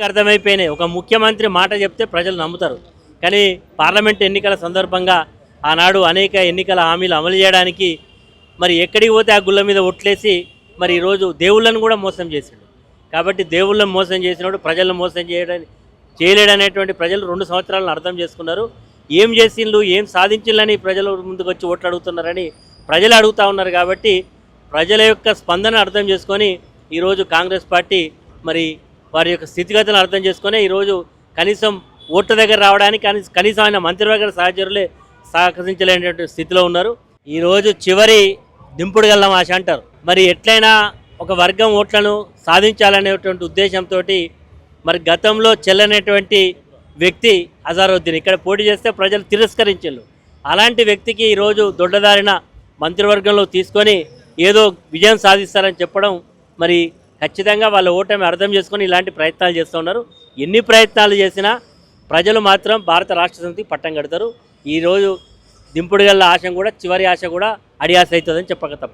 ప్రజలకు అర్థమైపోయినాయి. ఒక ముఖ్యమంత్రి మాట చెప్తే ప్రజలు నమ్ముతారు. కానీ పార్లమెంట్ ఎన్నికల సందర్భంగా ఆనాడు అనేక ఎన్నికల హామీలు అమలు చేయడానికి మరి ఎక్కడికి పోతే ఆ గుళ్ళ మీద ఒట్లేసి మరి ఈరోజు దేవుళ్ళను కూడా మోసం చేసిండు. కాబట్టి దేవుళ్ళని మోసం చేసినప్పుడు ప్రజలను మోసం చేయడానికి చేయలేడనేటువంటి ప్రజలు రెండు సంవత్సరాలను అర్థం చేసుకున్నారు. ఏం చేసిండ్లు ఏం సాధించిండ్లని ప్రజలు ముందుకు వచ్చి ఓట్లు అడుగుతున్నారని ప్రజలు అడుగుతా ఉన్నారు కాబట్టి ప్రజల యొక్క స్పందన అర్థం చేసుకొని ఈరోజు కాంగ్రెస్ పార్టీ మరి వారి యొక్క స్థితిగతులను అర్థం చేసుకొని ఈరోజు కనీసం ఓట్ల దగ్గర రావడానికి కనీసం కనీసం ఆయన మంత్రివర్గ సహచరులే సహకరించలేనటువంటి స్థితిలో ఉన్నారు. ఈరోజు చివరి దింపుడు గల్లం ఆశ అంటారు. మరి ఎట్లయినా ఒక వర్గం ఓట్లను సాధించాలనేటువంటి ఉద్దేశంతో మరి గతంలో చెల్లనటువంటి వ్యక్తి అజారుద్దీన్ ఇక్కడ పోటీ చేస్తే ప్రజలు తిరస్కరించారు అలాంటి వ్యక్తికి ఈరోజు దొడ్డదారిన మంత్రివర్గంలో తీసుకొని ఏదో విజయం సాధిస్తారని చెప్పడం మరి ఖచ్చితంగా వాళ్ళ ఓటమి అర్థం చేసుకొని ఇలాంటి ప్రయత్నాలు చేస్తున్నారు ఎన్ని ప్రయత్నాలు చేసినా ప్రజలు మాత్రం భారత రాష్ట్ర సమితి పట్టం కడతారు. ఈరోజు దింపుడు గల్ల ఆశ కూడా చివరి ఆశ కూడా అడియాస అవుతుందని చెప్పక తప్ప